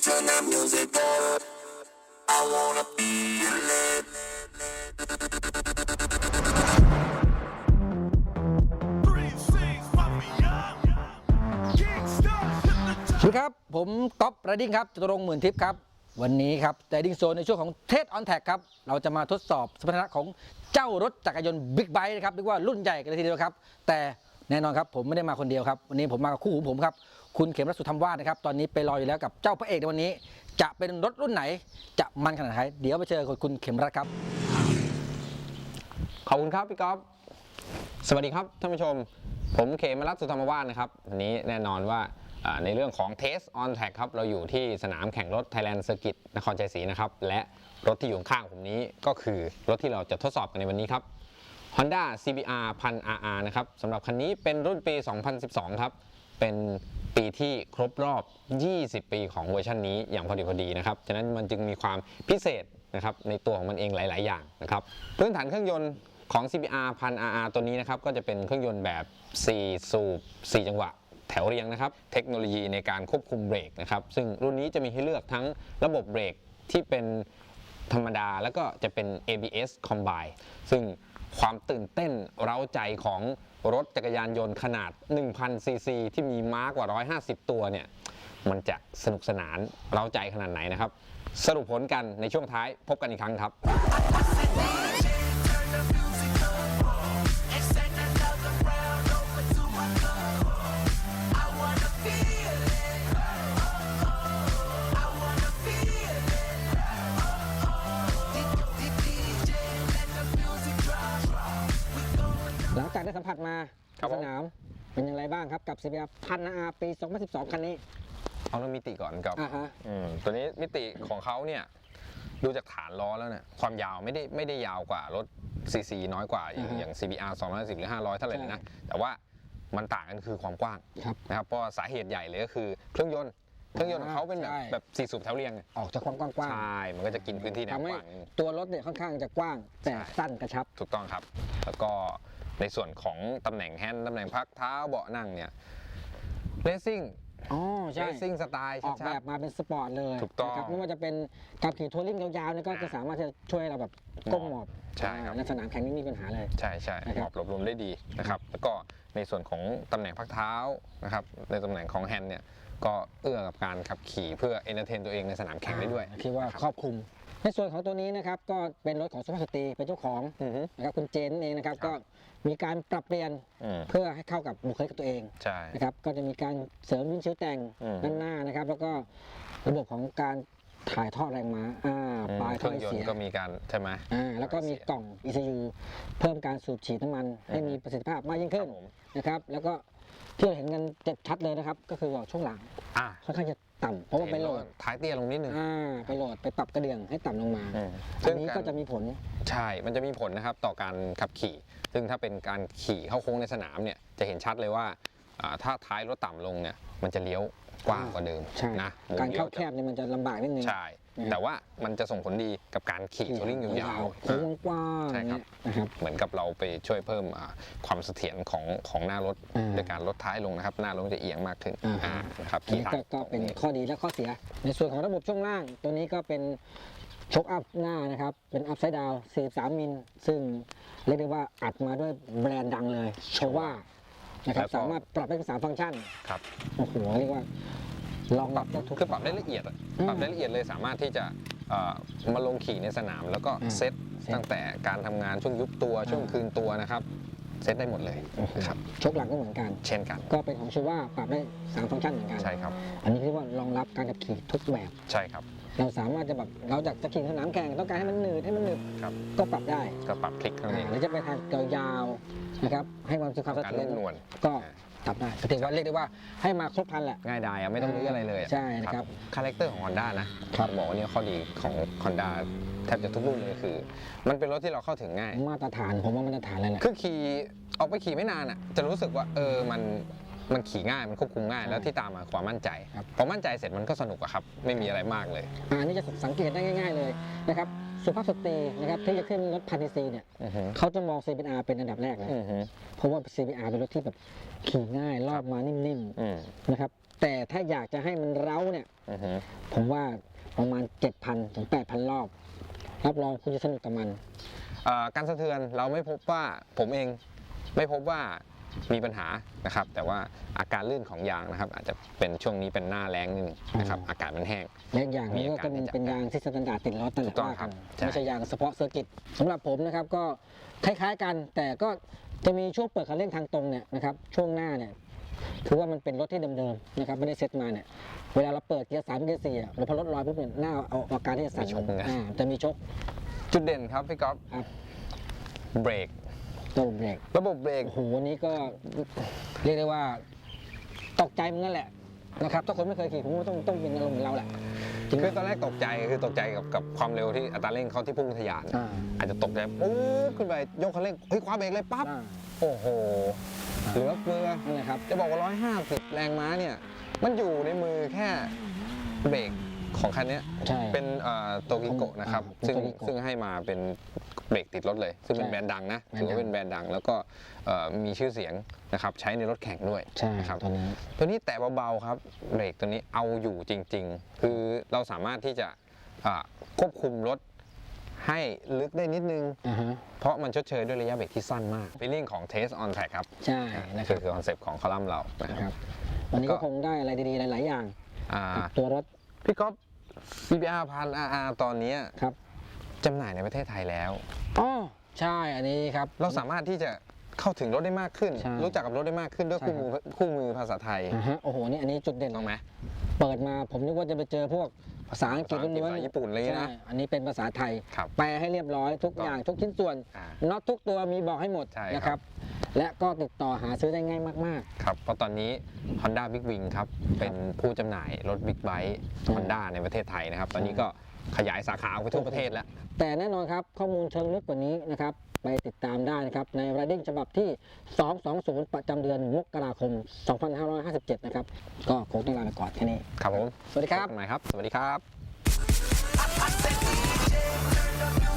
turn that music up. I wanna feel it. สวัสดีครับ ผมก๊อฟไรดิ้งครับจตุรงค์หมื่นทิพย์ครับ วันนี้ครับแต่ดิ้งโซนในช่วงของเทสออนแท็กครับ เราจะมาทดสอบสมรรถนะของเจ้ารถจักรยานยนต์บิ๊กไบค์นะครับเรียกว่ารุ่นใหญ่กันเลยทีเดียวครับ แต่ แน่นอนครับผมไม่ได้มาคนเดียวครับ วันนี้ผมมากับคู่หูผมครับ คุณเข็มรัศสุธรรมวาดนะครับ ตอนนี้ไปรออยู่แล้วกับเจ้าพระเอกในวันนี้ จะเป็นรถรุ่นไหน จะมันขนาดไหน เดี๋ยวไปเจอกับคุณเข็มรัศครับ ขอบคุณครับพี่ก๊อฟสวัสดีครับท่านผู้ชม ผมเขมรัตน์สุธรรมวาสนะครับวันนี้แน่นอนว่าในเรื่องของ Test on Track ครับ เราอยู่ที่สนามแข่งรถ Thailand Circuit นครชัยศรีนะครับ และรถที่อยู่ข้างผมนี้ก็คือรถที่เราจะทดสอบกันในวันนี้ครับ Honda CBR 1000 RR นะครับสำหรับคันนี้เป็นรุ่นปี 2012 ครับ เป็นปีที่ครบรอบ 20 ปีของเวอร์ชันนี้อย่างพอดีพอดีนะครับ ฉะนั้นมันจึงมีความพิเศษนะครับในตัวของมันเองหลาย ๆ อย่างนะครับพื้นฐานเครื่องยนต์ของ CBR 1000 RR ตัวนี้นะครับก็จะเป็นเครื่องยนต์แบบ 4 สูบ 4 จังหวะแถวเรียงนะครับ เทคโนโลยีในการควบคุมเบรกนะครับ ซึ่งรุ่นนี้จะมีให้เลือกทั้งระบบเบรกที่เป็นธรรมดา แล้วก็จะเป็น ABS Combine ซึ่ง ความตื่นเต้นเร้าใจของรถจักรยานยนต์ขนาด 1,000 ซีซี ที่มีม้ากว่า 150 ตัวเนี่ย มันจะสนุกสนานเร้าใจขนาดไหนนะครับ สรุปผลกันในช่วงท้ายพบกันอีกครั้งครับ หลังจากได้สัมผัสมาครับผม สนามเป็นอย่างไรบ้างครับกับ CBR พันอาปี 2012 คันนี้เอาเรื่องมิติก่อนกับอ่าฮะ อืมตัวนี้มิติของเขาเนี่ยดูจากฐานล้อแล้วเนี่ยความยาวไม่ได้ไม่ได้ยาวกว่ารถซีซีน้อยกว่าอย่างอือฮึอย่าง CBR 210หรือ500เท่าไหร่เลยนะใช่แต่ว่ามันต่างกันคือความกว้างครับนะครับเพราะสาเหตุใหญ่เลยก็คือเครื่องยนต์เครื่องยนต์ของเขาเป็นแบบใช่ แบบสี่สูบแถวเรียงไงออกจากความกว้างใช่มันก็จะกินพื้นที่ๆแนวทำให้กว้าง ตัวรถเนี่ยค่อนข้างจะกว้าง แต่ใช่ สั้นกระชับ ถูกต้องครับ แล้วก็ ในส่วนของตำแหน่งแฮนด์ตำแหน่งพักเท้าเบาะนั่งเนี่ยเรซิ่งอ๋อเรใช่ซิ่งสไตล์ออกชัแบดบมาเป็นสปอร์ตเลยถูกต้องนะครับไม่ว่าจะเป็นการขี่ทัวริ่งยาวๆเนี่ยก็จะสามารถจะช่วยให้เราแบบก้มหมอบใช่ครับในสนามแข่งไม่มีปัญหาเลย ใช่ใช่นะครับหมอบหลบลมได้ดีนะครับแล้วก็ในส่วนของตำแหน่งพักเท้านะครับในตำแหน่งของแฮนด์เนี่ยก็เอื้อกับการขับขี่เพื่อเอนเตอร์เทนตัวเองในสนามแข่งได้ด้วยคิดว่านะครอบคลุม ในส่วนของตัวนี้นะครับก็เป็นรถของสุภาพสตรีเป็นเจ้าของอือฮึ นะครับคุณเจนนั่นเองนะครับครับก็มีการปรับเปลี่ยนอืมเพื่อให้เข้ากับบุคลิกของตัวเองใช่ นะครับก็จะมีการเสริมวินชิลแต่งอืมด้านหน้านะครับ แล้วก็ระบบของการถ่ายทอดแรงม้าอ่าอืมปลายเคท่อรื่องไอยนเสียต์ก็มีการใช่ไหม อ่าแล้วก็มีกล่อง ECU เพิ่มการสูบฉีดน้ำมัน ให้มีประสิทธิภาพมากยิ่งขึ้นครับผม นะครับ แล้วก็ที่เราเห็นกันเจ็บชัดเลยนะครับ ก็คือว่าช่วงหลังอะค่อนข้างจะ ต่ำเพราะว่าไปโหลดท้ายเตี้ยลงนิดนึงอ่าไปโหลดไปปรับกระเดื่องให้ต่ำลงมาอืมอัซึ่นงนี้การก็จะมีผลใช่มันจะมีผลนะครับต่อการขับขี่ ซึ่งถ้าเป็นการขี่เข้าโค้งในสนามเนี่ยจะเห็นชัดเลยว่าอ่าถ้าท้ายรถต่ำลงเนี่ยมันจะเลี้ยวกว้างกว่าเดิมใช่นะมุมการลี้ยวเข้าจะแคบเนี่ยมันจะลำบากนิดนึงใช่นะครับ แต่ว่ามันจะส่งผลดีกับการขี่ทัวริงยาวๆโค้งกว้างๆใช่ครับเนี่ยนะครับเหมือนกับเราไปช่วยเพิ่มอ่าความเสถียรของของหน้ารถอ่าโดยการลดท้ายลงนะครับ หน้ารถจะเอียงมากขึ้นอ่าอ่านะครับอันนี้ขี่ก็ทางก็เป็นตรงข้อดีและข้อเสีย ในส่วนของระบบช่วงล่าง ตัวนี้ก็เป็นชกอัพหน้านะครับ เป็นอัพไซด์ดาว43มิลซึ่งเรียกได้ว่าอัดมาด้วยแบรนด์ดังเลยโชว่านะครับสามารถปรับได้ถึงสามฟังก์ชันครับโอ้โหเรียกว่า ลองปปรัรับบได้ทุกคือปรับได้ละเอียดอะอืมปรับได้ละเอียดเลยสามารถที่จะเอ่อมาลงขี่ในสนาม แล้วก็อืมเซตเซตตั้งแต่การทำงานช่วงยุบตัวช่วงอ่า คืนตัวนะครับเซตได้หมดเลยโอ้โหครับชกหลังก็เหมือนกัน เช่นกันก็เป็นของโชว่าปรับได้สามฟังก์ชันเหมือนกัน ใช่ครับอันนี้เรียกว่ารองรับการขับขี่ทุกแบบ ใช่ครับ เราสามารถจะแบบเราจากจะขี่สนามแข่งต้องการให้มันหนืดให้มันหนึบครับ ก็ปรับได้ก็ปรับคลิกเท่านั้นเออ่างหรือจะไปทางยาวๆนะครับให้ความสุขความการเสถียนุ่รมนวล ก็ ปรับได้ก็ถือว่าเรียกได้ว่าให้มาครบครันแหละ ง่ายดายอะไม่ต้องรื้ออะไรเลยอะใช่นะครับคาแรคเตอร์ของ Honda นะครับบอกว่าเนี่ยข้อดีของ Honda แทบจะทุกรุ่นเลยคือ มันเป็นรถที่เราเข้าถึงง่าย มาตรฐานผมว่ามาตรฐานเลยแหละ คือขี่ออกไปขี่ไม่นานอะ จะรู้สึกว่าเออมันมันขี่ง่ายมันควบคุมง่ายใช่แล้วที่ตามมาความมั่นใจครับ พอมั่นใจเสร็จมันก็สนุกอะครับ ไม่มีอะไรมากเลย อ่าอันนี้จะสังเกตได้ง่าย ๆเลยนะครับ สุภาพสตรีนะครับที่จะขึ้นรถพันซีเนี่ยอือฮึเขาจะมอง CBR เป็นอันดับแรกเลยอือฮึเพราะว่า CBR เป็นรถที่แบบขี่ง่ายรอบมานิ่มอืมๆนะครับแต่ถ้าอยากจะให้มันเร้าเนี่ย อือฮึผมว่าประมาณ 7,000 ถึง 8,000 รอบ รับรองคุณจะสนุกกับมัน เอ่อการสะเทือนเราไม่พบว่าผมเอง ไม่พบว่า มีปัญหานะครับ แต่ว่าอาการลื่นของยางนะครับ อาจจะเป็นช่วงนี้เป็นหน้าแรงนิดนึงนะครับอืมอากาศมันแห้งและอีกอย่างหนึงมีก็อาการเป็นที่จะเป็นยางที่สแตนดาร์ดติดล้อตลถูอดกต้องว่าครักับนใช่ไม่ใช่ยางเฉพาะเซอร์กิตสำหรับผมนะครับก็คล้ายๆกัน แต่ก็จะมีช่วงเปิดคันเร่งทางตรงเนี่ยนะครับช่วงหน้าเนี่ยคือว่ามันเป็นรถที่เดิมๆนะครับไม่ได้เซ็ตมาเนี่ยเวลาเราเปิดเกียร์สามเกียร์สี่อะหรือพอรถลอยปุ๊บเนี่ยหน้าเอาอาการที่จะสั่นมีชกนะอ่าจะมีชกจุดเด่นครับพี่ก๊อฟครับเบ รกตัวเบรกระบบเบรก โอ้โหวันนี้ก็เรียกได้ว่า ตกใจเหมือนกันแหละนะครับถ้าคนไม่เคยขี่ผมว่าต้องต้องเป็นอารมณ์เหมือนเราแหละจริงไหม คือตอนแรกตกใจคือตกใจกับกับความเร็วที่อัตราเร่งเขาที่พุ่งทะยาน อ่า อาจจะตกใจปุ๊บขึ้นไปยกคันเร่งเฮ้ยคว้าเบรกเลยปั๊บอ่าโอ้โหเหลือเกลือ นั่นแหละครับ จะบอกว่า 150 แรงม้าเนี่ย มันอยู่ในมือแค่เบรก ของคันเนี้ยใช่เป็นโตกิโกะนะครับอ่าซึ่ง Tokico ซึ่งให้มาเป็นเบรกติดรถเลย ซึ่งเป็นใช่แบรนด์ดังนะแบรนด์ถือว่าเป็นแบรนด์ดัง แล้วก็เอ่อมีชื่อเสียงนะครับใช้ในรถแข่งด้วยใช่นะครับตัวนี้ ตัวนี้แตะเบาๆครับเบรกตัวนี้เอาอยู่จริง ๆ คือเราสามารถที่จะอ่าควบคุมรถให้ลึกได้นิดนึง อ่าฮะเพราะมันชดเชยด้วยระยะเบรกที่สั้นมากเป็นเรื่องของ Test on Track ครับใช่นะคคืรับอคือคอนเซปต์ของคอลัมน์เรานะนะคครับรับวันนี้ก็ก็ คงได้อะไรดีๆหลาย ๆ อย่าง อ่ากับตัวรถ พี่ก๊อฟ CBR พัน RR ตอนเนี้ยครับจำหน่ายในประเทศไทยแล้วอ๋อใช่อันนี้ครับ เราสามารถที่จะเข้าถึงรถได้มากขึ้น ใช่รู้จักกับรถได้มากขึ้นด้วยใช่ คู่มือคู่มือภาษาไทย อ่าฮะโอ้โหนี่อันนี้จุดเด่นต้องไหมเปิดมาผมนึกว่าจะไปเจอพวกภาษาอังกฤษภาษาอังกฤษล้วนภาษาญี่ปุ่นอะไรอย่างงี้นะใช่อันนี้เป็นภาษาไทย ครับแปลให้เรียบร้อยทุกถูกต้องอย่างทุกชิ้นส่วนอ่าน็อตทุกตัวมีบอกให้หมดใช่ครับ นะครับ และก็ติดต่อหาซื้อได้ง่ายมาก ครับ เพราะตอนนี้ Honda Big Wing ครับ เป็นผู้จำหน่ายรถบิ๊กไบค์อืม Honda ในประเทศไทยนะครับ ตอนนี้ก็ขยายสาขาออกไปทั่วประเทศแล้ว ๆ แต่แน่นอนครับ ข้อมูลเชิงลึกกว่านี้นะครับ ไปติดตามได้นะครับ ใน Riding ฉบับที่ 220 ประจำเดือนมกราคม 2557 นะครับ ก็คงต้องลาไปก่อนแค่นี้ ครับผมสวัสดีครับ พกันใหม่ครับ สวัสดีครับ I said DJ, turn up your